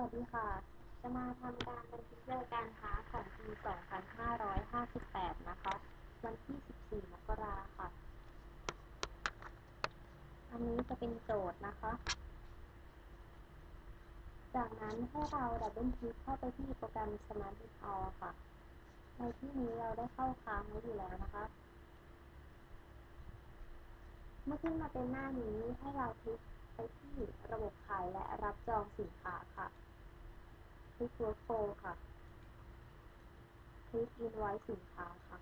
วัสดีค่ะ จะมาทำการบันทึกรายการค้าของปี 2558 นะคะ วันที่ 14 มกราค่ะ อันนี้จะเป็นโจทย์นะคะ จากนั้นให้เราดับเบิลคลิกเข้าไปที่โปรแกรม Smart Bit All ค่ะ ในที่นี้เราได้เข้าค้างไว้อยู่แล้วนะคะ เมื่อขึ้นมาเป็นหน้านี้ให้เราคลิกไปที่ระบบขายและรับจองสินค้าค่ะ คลิก Workflow ค่ะ คลิก Invoice สินค้าค่ะ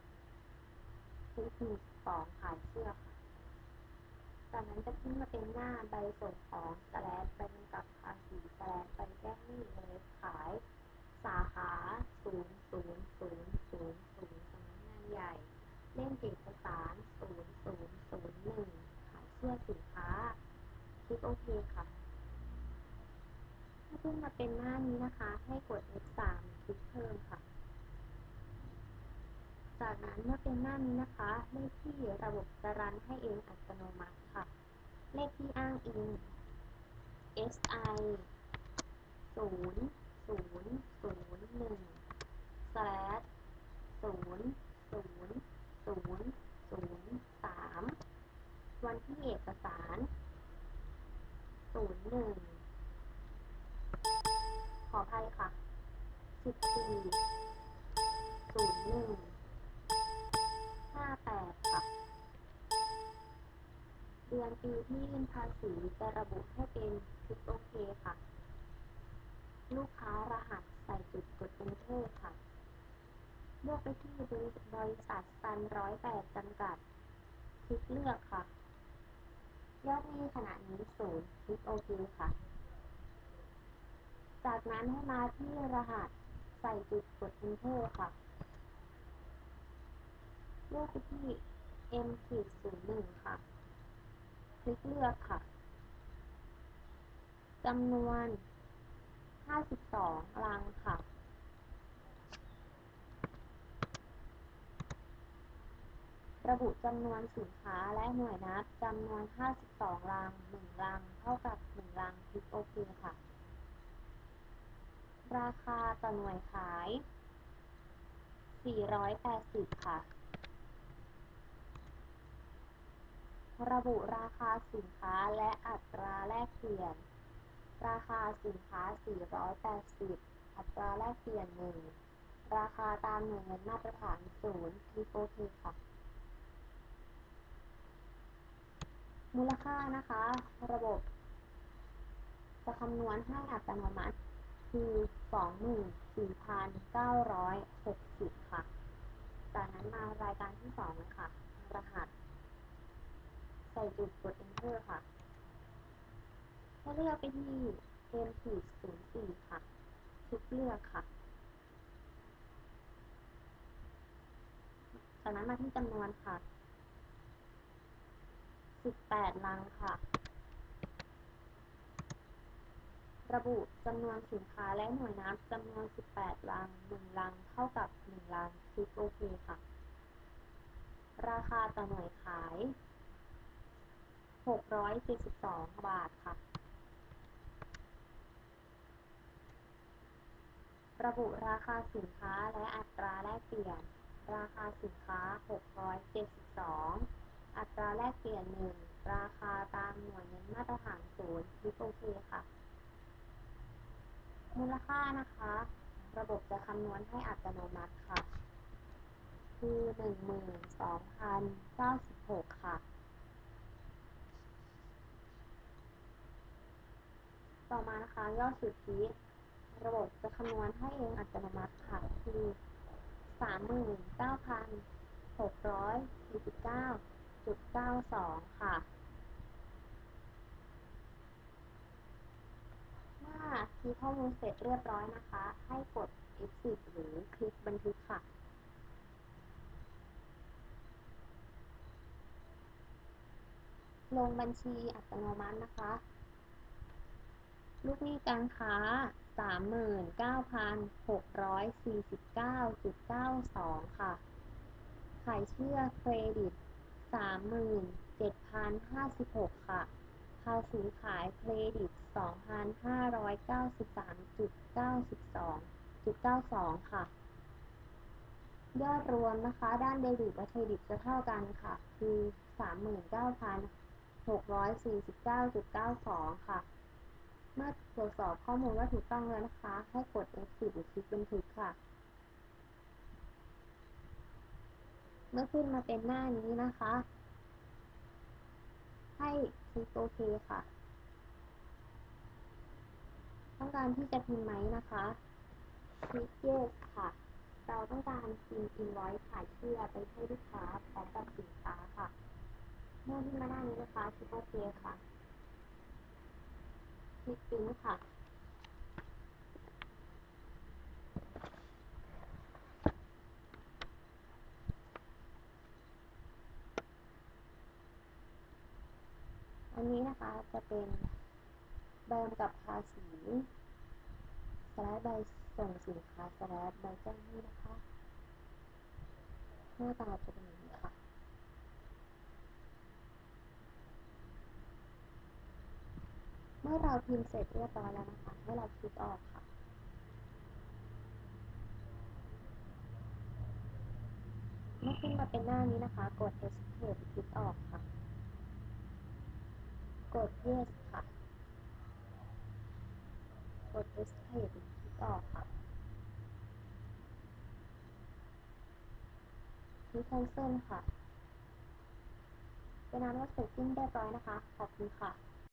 คลิกหนึ่งสองขายเสื้อค่ะจากนั้นจะขึ้นมาเป็นหน้าใบส่งของสแลชใบกำกับภาษีสแลชใบแจ้งหนี้เลสขาย สาขา0 0 0 0 0สำนักงานใหญ่ เล่มเอกสาร 0 0 0 1 ขายเสื้อสินค้า คลิกโอเคค่ะ ถ้า ขึ้นมาเป็นหน้านี้นะคะ ให้กด F3 คลิกเพิ่มค่ะ จากนั้นเมื่อเป็นหน้านี้นะคะเลขที่ระบบจะรันให้เองอัตโนมัติค่ะ เลขที่อ้างอิง SI 0 0 0 1 slash 0 0 0 0 3 วันที่เอกสาร 01 14 01 58ค่ะ เดือนปีที่ยื่นภาษีจะระบุให้เป็นคลิกโอเคค่ะ ลูกค้ารหัสใส่จุดกด Enter ค่ะ เลือกไปที่บริษัทซันร้อยแปดจำกัด คลิกเลือกค่ะ ยอดหนี้ขณะนี้ศูนย์คลิกโอเคค่ะ จากนั้นให้มาที่รหัส ใส่จุดกด Enter ค่ะเลือกไปที่ M ขีด01ค่ะ คลิกเลือกค่ะจำนวน 52 ลังค่ะ ระบุจำนวนสินค้าและหน่วยนับจำนวน 52 ลัง 1 ลัง เท่ากับ 1 ลัง คลิกโอเคค่ะ ราคาต่อหน่วยขาย 480 ค่ะ ระบุราคาสินค้าและอัตราแลกเปลี่ยน ราคาสินค้า 480 อัตราแลกเปลี่ยน 1 ราคาตามหน่วยเงินมาตรฐาน 0คลิกโอเคค่ะ มูลค่านะคะ ระบบจะคำนวณให้อัตโนมัติ คือ24,960ค่ะ จากนั้นมารายการที่2เลยค่ะรหัส ใส่จุดกด enter ค่ะให้เลือกไปที่ m 04ค่ะคลิกเลือกค่ะ จากนั้นมาที่จำนวนค่ะ18ลังค่ะ ระบุจำนวนสินค้าและหน่วยนับจำนวน18ลัง1ลังเท่ากับ1ลัง คลิกโอเคค่ะ ราคาต่อหน่วยขาย672บาทค่ะ ระบุราคาสินค้าและอัตราแลกเปลี่ยน ราคาสินค้า672อัตราแลกเปลี่ยน1ราคาตามหน่วยเงินมาตรฐาน0คลิกโอเคค่ะ มูลค่านะคะ ระบบจะคำนวณให้อัตโนมัติค่ะ คือ 12,096 ค่ะ ต่อมานะคะ ยอดสุทธิระบบจะคำนวณให้เองอัตโนมัติค่ะ คือ 39,649.92 ค่ะ เมื่อคีย์ข้อมูลเสร็จเรียบร้อยนะคะ ให้กด Exit หรือคลิกบันทึกค่ะลงบัญชีอัตโนมัตินะคะ ลูกหนี้การค้า 39,649.92 ค่ะ ขายเชื่อเครดิต 37,056 ค่ะาษีขายเครดิต2,593.92.92ค่ะ ยอดรวมนะคะ ด้านเดบิตและเครดิตจะเท่ากันค่ะ คือ39,649.92ค่ะ เมื่อตรวจสอบข้อมูลว่าถูกต้องแล้วนะคะ ให้กด F10 หรือคลิกบันทึกค่ะเมื่อขึ้นมาเป็นหน้านี้นะคะ ให้ ลิกโอเคค่ะ ต้องการที่จะพิมพ์ไหมนะคะคลิก yes ค่ะ เราต้องการพิมพ์ invoice ขายเชื่อไปให้ลูกค้าพร้อมกับสินค้าค่ะ เมื่อขึ้นมาหน้านี้นะคะคลิกโอเคค่ะ คลิกปิ้นค่ะ อันนี้นะคะจะเป็นใบกำกับภาษีสแลชใบส่งสินค้าสแลชใบแจ้งหนี้นะคะหน้าตาจะเป็นอย่างนี้ค่ะเมื่อเราพิมพ์เสร็จเรียบร้อยแล้วนะคะ ให้เราคลิกออกค่ะเมื่อขึ้นมาเป็นหน้านี้นะคะ กด escape คลิกออกค่ะ กด yes ค่ะ กด escape คลิกออกค่ะคลิก cancel ค่ะเป็นนั้นว่าเสร็จสิ้นเรียบร้อยนะคะ ขอบคุณค่ะ